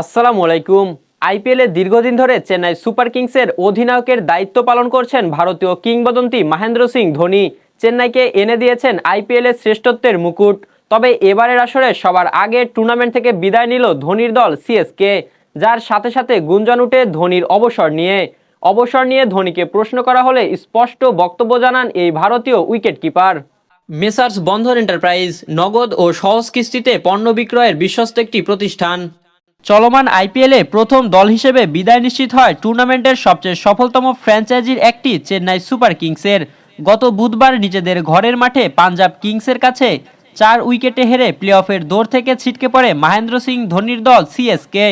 আসসালামু আলাইকুম। আইপিএলে দীর্ঘদিন ধরে চেন্নাই সুপার কিংসের অধিনায়কের দায়িত্ব পালন করছেন ভারতীয় কিংবদন্তি মহেন্দ্র সিং ধোনি। চেন্নাইকে এনে দিয়েছেন আইপিএলের শ্রেষ্ঠত্বের মুকুট। তবে এবারের আসরে সবার আগে টুর্নামেন্ট থেকে বিদায় নিল ধোনির দল সিএসকে, যার সাথে সাথে গুঞ্জন উঠে ধোনির অবসর নিয়ে। অবসর নিয়ে ধোনিকে প্রশ্ন করা হলে স্পষ্ট বক্তব্য জানান এই ভারতীয় wicket keeper messrs Bandhan enterprise নগদ ও সহজ কিস্তিতে পণ্য বিক্রয়ের বিশ্বস্ত একটি প্রতিষ্ঠান। চলমান আইপিএলে প্রথম দল হিসেবে বিদায় নিশ্চিত হয় টুর্নামেন্টের সবচেয়ে সফলতম ফ্র্যাঞ্চাইজির একটি চেন্নাই সুপার কিংসের। গত বুধবার নিজেদের ঘরের মাঠে পাঞ্জাব কিংসের কাছে চার উইকেটে হেরে প্লে অফের দৌড় থেকে ছিটকে পড়ে মহেন্দ্র সিং ধোনির দল সিএসকে।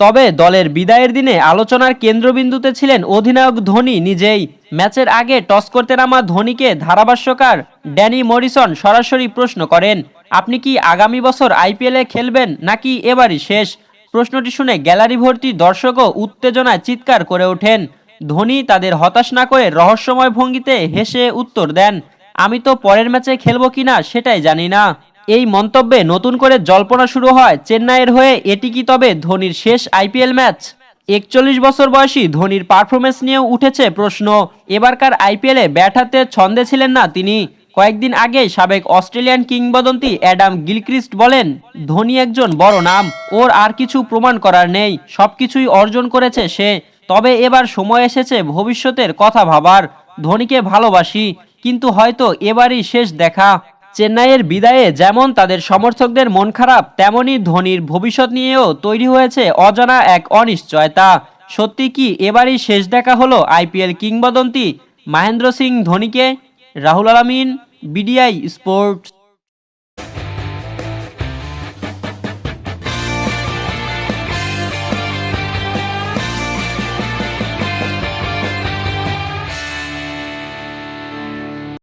তবে দলের বিদায়ের দিনে আলোচনার কেন্দ্রবিন্দুতে ছিলেন অধিনায়ক ধোনি নিজেই। ম্যাচের আগে টস করতে নামা ধোনিকে ধারাভাষ্যকার ড্যানি মরিসন সরাসরি প্রশ্ন করেন, আপনি কি আগামী বছর আইপিএলে খেলবেন নাকি এবারই শেষ? প্রশ্নটি শুনে গ্যালারি ভর্তি দর্শকও উত্তেজনায় চিৎকার করে ওঠেন। ধোনি তাদের হতাশ না করে রহস্যময় ভঙ্গিতে হেসে উত্তর দেন, আমি তো পরের ম্যাচে খেলব কিনা সেটাই জানি না। এই মন্তব্যে নতুন করে জল্পনা শুরু হয় চেন্নাইয়ের হয়ে এটি কি তবে ধোনির শেষ আইপিএল ম্যাচ? একচল্লিশ বছর বয়সী ধোনির পারফরমেন্স নিয়েও উঠেছে প্রশ্ন। এবারকার আইপিএলে ব্যাট হাতে ছন্দে ছিলেন না তিনি। কয়েকদিন আগে সাবেক অস্ট্রেলিয়ান কিংবদন্তি অ্যাডাম গিলক্রিস্ট বলেন, ধোনি একজন বড় নাম, ওর আর কিছু প্রমাণ করার নেই সব কিছুই অর্জন করেছে সে। তবে এবার সময় এসেছে ভবিষ্যতের কথা ভাবার। ধোনিকে ভালোবাসি, কিন্তু হয়তো এবারই শেষ দেখা। চেন্নাইয়ের বিদায়ে যেমন তাদের সমর্থকদের মন খারাপ তেমনি ধোনির ভবিষ্যৎ নিয়েও তৈরি হয়েছে অজানা এক অনিশ্চয়তা। সত্যি কি এবারই শেষ দেখা হলো আইপিএল কিংবদন্তি মহেন্দ্র সিং ধোনিকে? রাহুল আলামিন বিডিআই স্পোর্টস